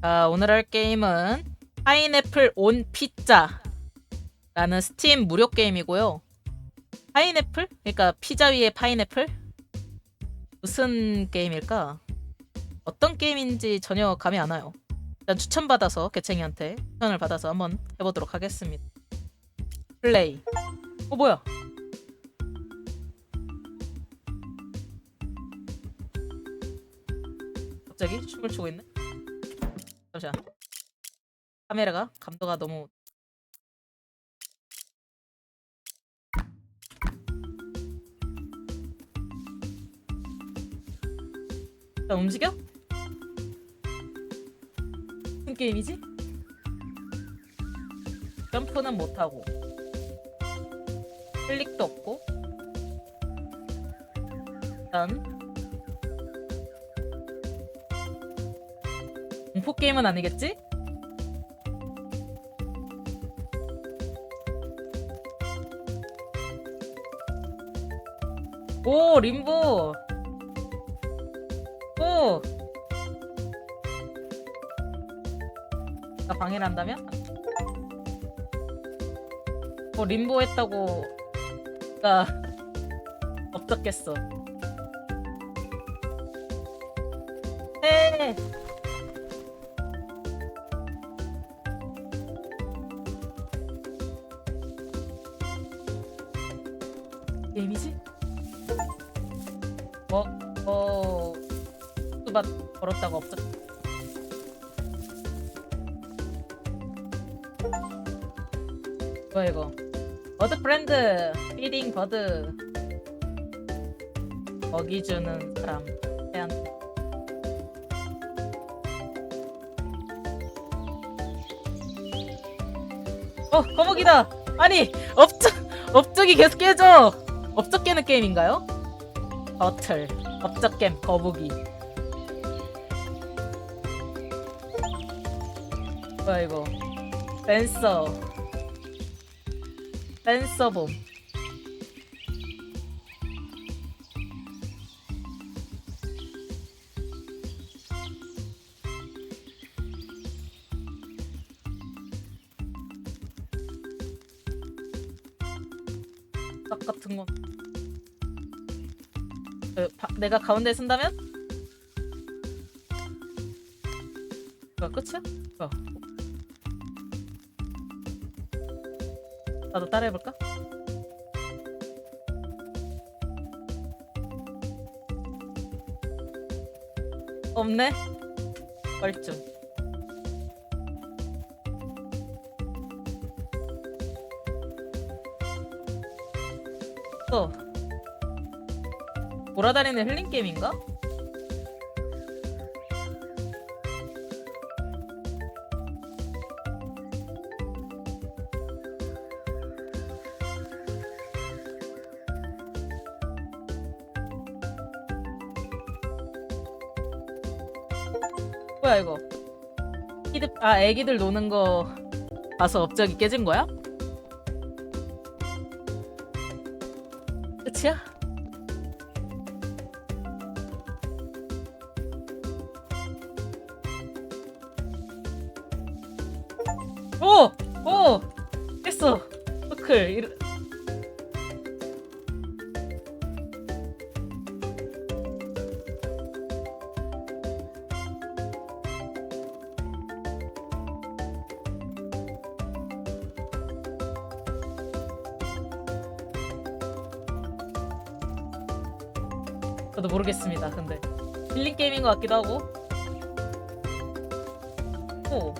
자, 오늘 할 게임은 파인애플 온 피자라는 스팀 무료 게임이고요. 파인애플? 그러니까 피자 위에 파인애플? 무슨 게임일까? 어떤 게임인지 전혀 감이 안 와요. 일단 추천받아서 개챙이한테 추천을 받아서 한번 해보도록 하겠습니다. 플레이. 어 뭐야? 갑자기 춤을 추고 있네. 잠시만. 카메라가 감도가 너무 자, 움직여? 무슨 게임이지? 점프는 못하고 클릭도 없고 일단 공포 게임은 아니겠지? 오 림보 오! 나 방해를 한다면? 뭐 림보 했다고 나 없었겠어 해 걸었다가 없었 뭐야 이거. 버드 프렌드 피딩 버드. 먹이 주는 사람 어 거북이다. 아니 업적 업적이 계속 깨져. 업적 깨는 게임인가요? 버틀 업적 게임 거북이 뭐야 이거? 댄서. 댄서봄. 딱 같은 거. 그, 바- 내가 가운데 쓴다면? 뭐야 끝이야? 뭐야 나도 따라해볼까? 없네? 뻘쭘 또 돌아다니는 힐링 게임인가? 아 애기들 노는 거 봐서 업적이 깨진 거야? 끝이야? 오! 오! 깼어! 서클 이러... 모르겠습니다 근데 힐링 게임인 것 같기도 하고 오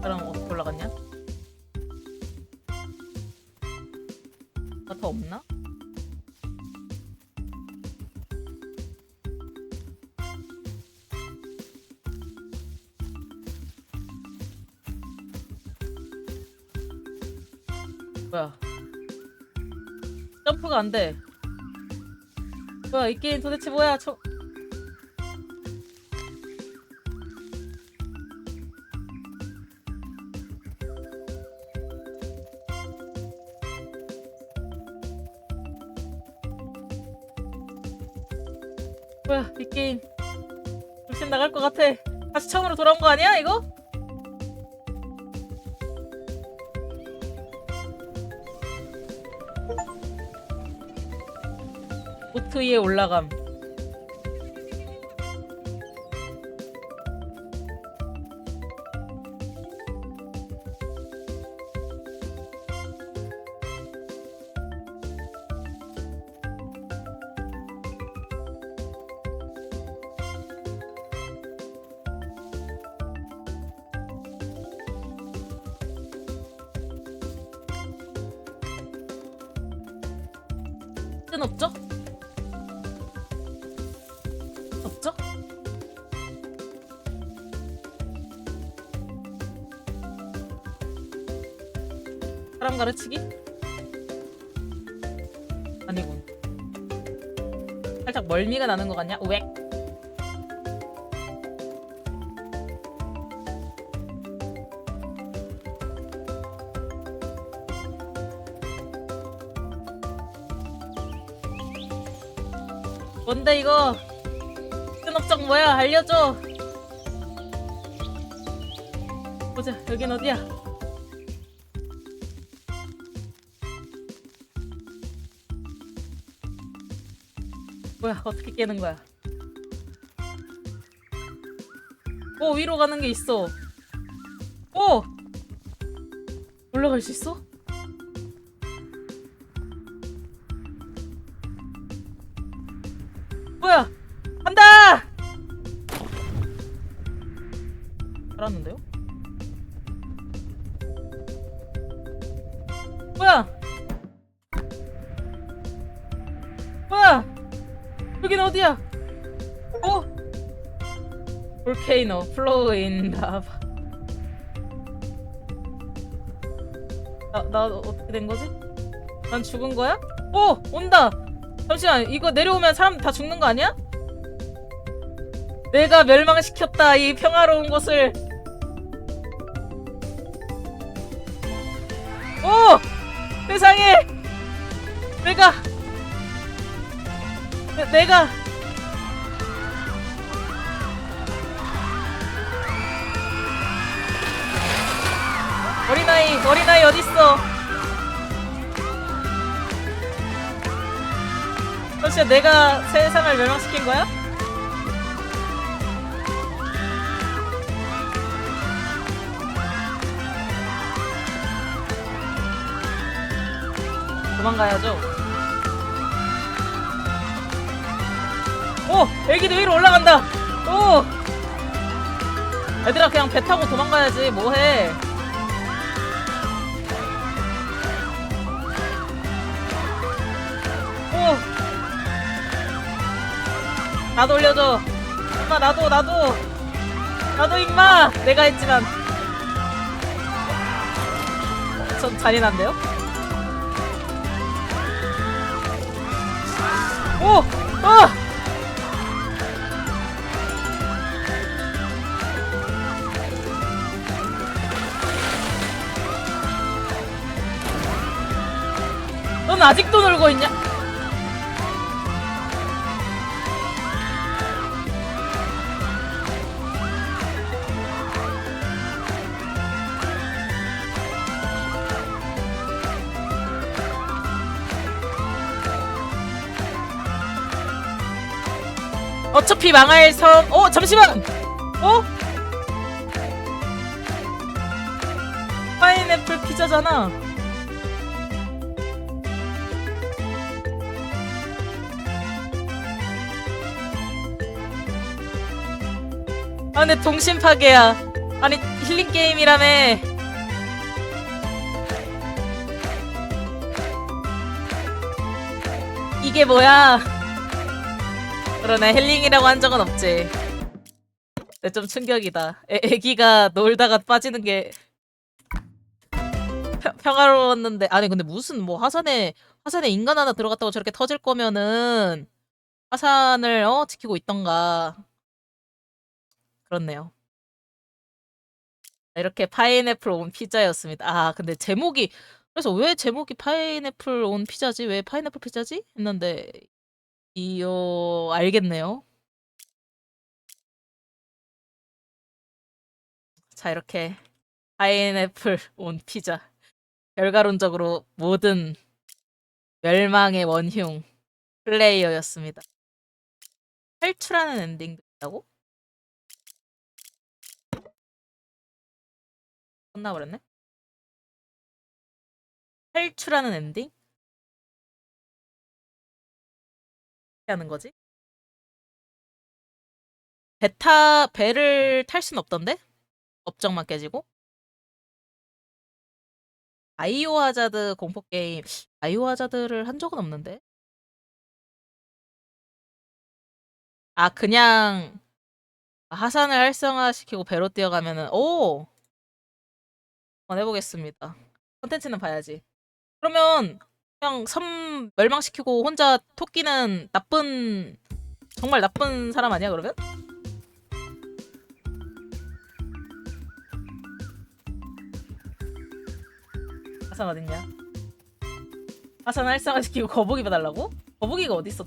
그럼 어떻게 올라갔냐? 아, 더 없나? 뭐야? 점프가 안 돼. 뭐야, 이 게임 도대체 뭐야? 저... 뭐야 이 게임 불신 나갈 것 같아 다시 처음으로 돌아온 거 아니야 이거? 보트 위에 올라감. 사람 가르치기? 아니군. 살짝 멀미가 나는 것 같냐? 우엑. 뭔데 이거? 끈업적 뭐야? 알려줘. 보자. 여긴 어디야? 뭐야? 어떻게 깨는 거야? 오 위로 가는 게 있어. 오 올라갈 수 있어? 볼케이노 플로우 인 라바 나, 나 어떻게 된 거지? 난 죽은 거야? 오! 온다! 잠시만 이거 내려오면 사람 다 죽는 거 아니야? 내가 멸망시켰다 이 평화로운 곳을 오! 세상에 내가 내, 내가 어린아이 어린아이 어딨어 혹시 내가 세상을 멸망시킨 거야? 도망가야죠. 오! 애기도 위로 올라간다! 오! 얘들아 그냥 배 타고 도망가야지 뭐해 나도 올려줘 임마 나도 나도 나도 임마 내가 했지만 전 잔인한데요? 오! 아! 넌 아직도 놀고 있냐? 어차피 망할 섬. 어 잠시만. 어? 파인애플 피자잖아. 아 근데 동심 파괴야. 아니 힐링 게임이라며. 이게 뭐야? 그러네 힐링이라고 한 적은 없지. 근데 좀 충격이다. 애, 애기가 놀다가 빠지는 게 평- 평화로웠는데 아니 근데 무슨 뭐 화산에 화산에 인간 하나 들어갔다고 저렇게 터질 거면은 화산을 어 지키고 있던가 그렇네요. 이렇게 파인애플 온 피자였습니다. 아 근데 제목이 그래서 왜 제목이 파인애플 온 피자지? 왜 파인애플 피자지? 했는데 이요 알겠네요. 자 이렇게 파인애플 온 피자 결과론적으로 모든 멸망의 원흉 플레이어였습니다. 탈출하는 엔딩도 있다고? 끝나버렸네. 탈출하는 엔딩? 하는 거지? 배 타, 배를 탈 순 없던데? 업적만 깨지고? 바이오 하자드 공포 게임 바이오 하자드를 한 적은 없는데. 아 그냥 하산을 활성화시키고 배로 뛰어가면은 오 한번 해보겠습니다. 컨텐츠는 봐야지. 그러면 그냥 섬 멸망시키고 혼자 토끼는 나쁜 정말 나쁜 사람 아니야 그러면? 하산 어딨냐? 하산 활성화시키고 거북이 봐달라고? 거북이가 어딨어?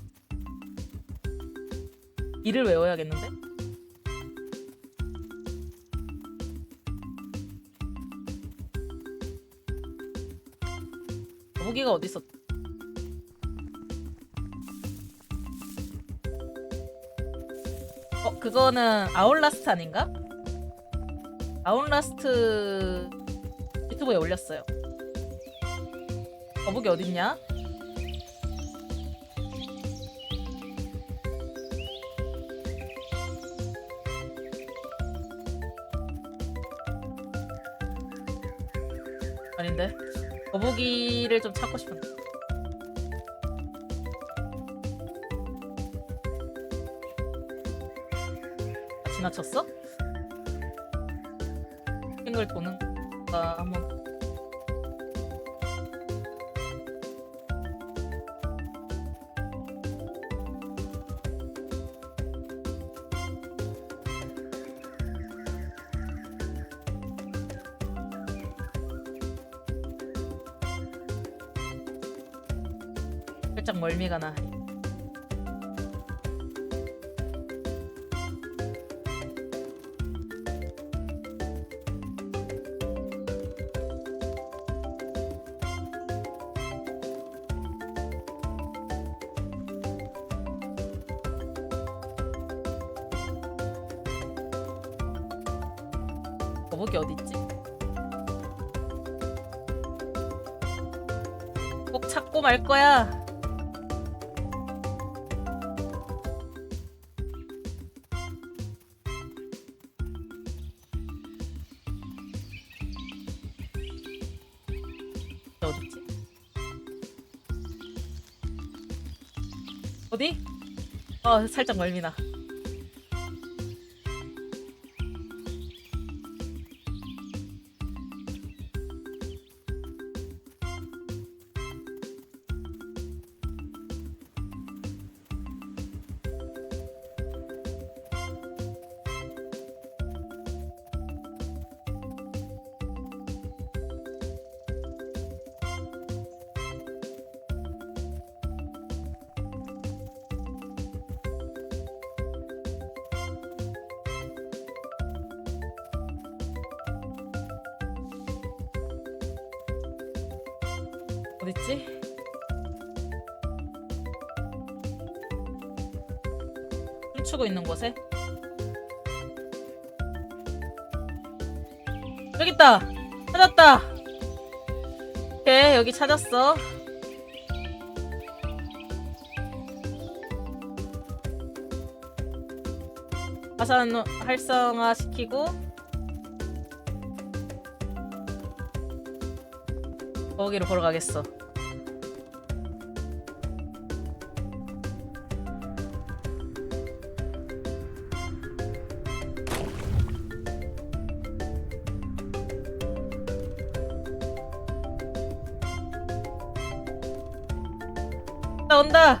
이를 외워야겠는데? 거북이가 어딨어? 어 그거는 아웃라스트 아닌가? 아웃라스트 유튜브에 올렸어요. 거북이 어딨냐? 아닌데 거북이를 좀 찾고 싶은데 아, 지나쳤어? 핑글 도는 가 한번 살짝 멀미가 나. 거북이 어딨지? 꼭 찾고 말 거야. 어디? 어, 살짝 멀미나. 어딨지? 춤추고 있는 곳에? 여기 있다! 찾았다! 오케이, 여기 찾았어. 화산 활성화 시키고 거기로 보러 가겠어. 온다. 온다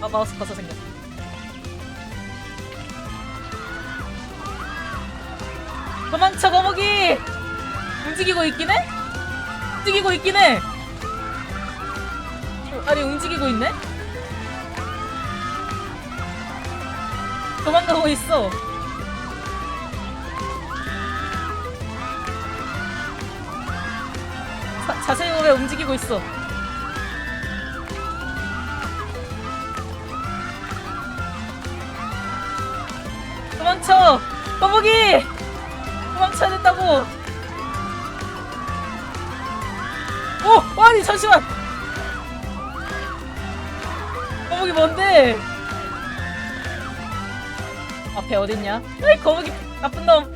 아 마우스 벗어 생겼어. 도망쳐 거북이! 움직이고 있긴 해? 움직이고 있긴 해. 어, 아니 움직이고 있네? 도망가고 있어. 자, 자세히 보면 움직이고 있어. 도망쳐! 거북이! 된다고! 오! 아니 잠시만! 거북이 뭔데? 앞에 어딨냐? 아이 거북이 나쁜 놈!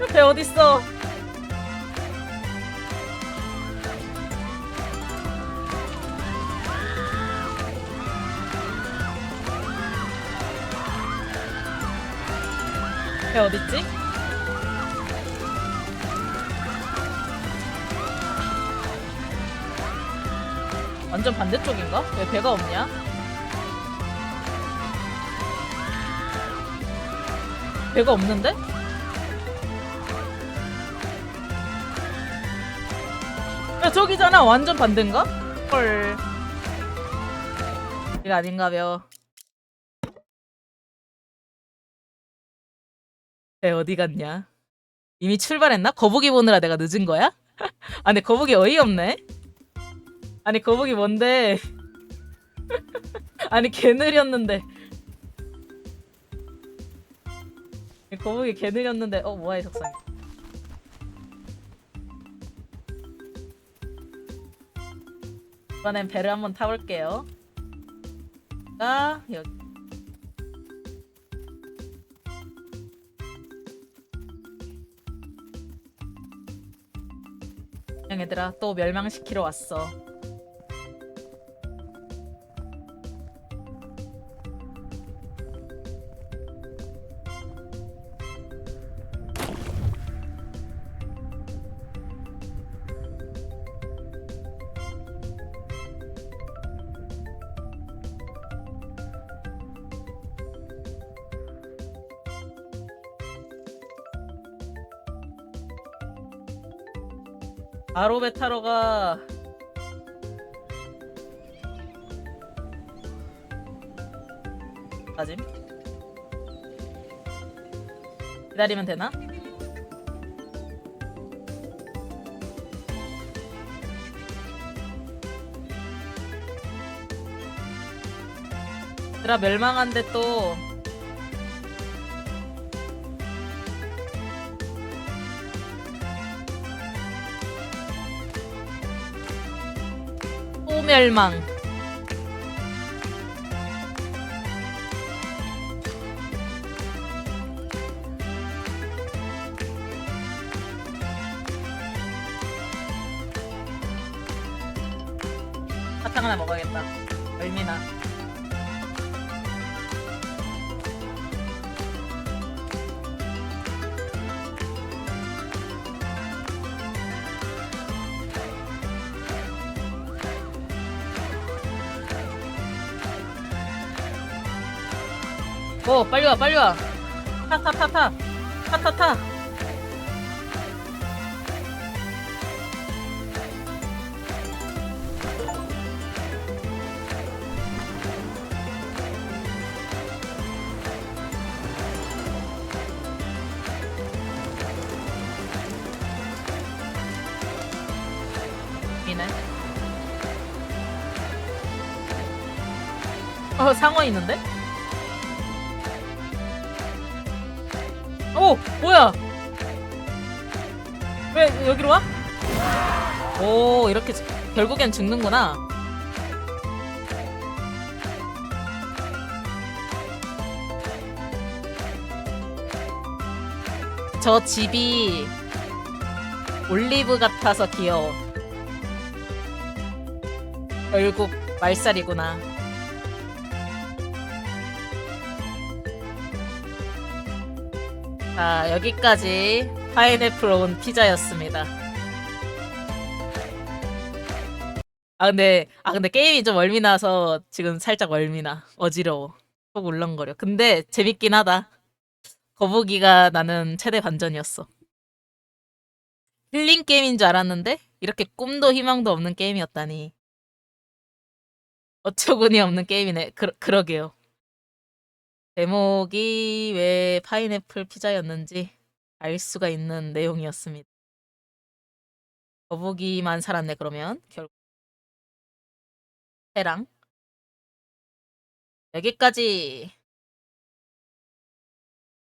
옆에 어딨어? 배 어딨지? 완전 반대쪽인가? 왜 배가 없냐? 배가 없는데? 야 저기잖아 완전 반대인가? 헐 이거 아닌가벼 배 어디 갔냐? 이미 출발했나? 거북이 보느라 내가 늦은 거야? 아니 거북이 어이없네. 아니 거북이 뭔데? 아니 개 느렸는데. 거북이 개 느렸는데 어 뭐야 이 석상. 이번엔 배를 한번 타볼게요. 아 여기. 얘들아 또 멸망시키러 왔어 아로베 타러 가 가짐 기다리면 되나? 얘들아 멸망한데 또 멸망. 사탕 하나 먹어야 오 빨리 와 빨리 와. 타 타 타 타. 타 타타. 미네. 어 상어 있는데? 오 뭐야? 왜 여기로 와? 오 이렇게 지- 결국엔 죽는구나. 저 집이 올리브 같아서 귀여워. 결국 말살이구나 자, 여기까지 파인애플 온 피자였습니다. 아 근데 아 근데 게임이 좀 멀미 나서 지금 살짝 멀미나. 어지러워. 속 울렁거려. 근데 재밌긴 하다. 거북이가 나는 최대 반전이었어. 힐링 게임인 줄 알았는데 이렇게 꿈도 희망도 없는 게임이었다니. 어처구니 없는 게임이네. 그, 그러게요 제목이 왜 파인애플 피자였는지 알 수가 있는 내용이었습니다. 거북이만 살았네 그러면. 결국 해랑? 여기까지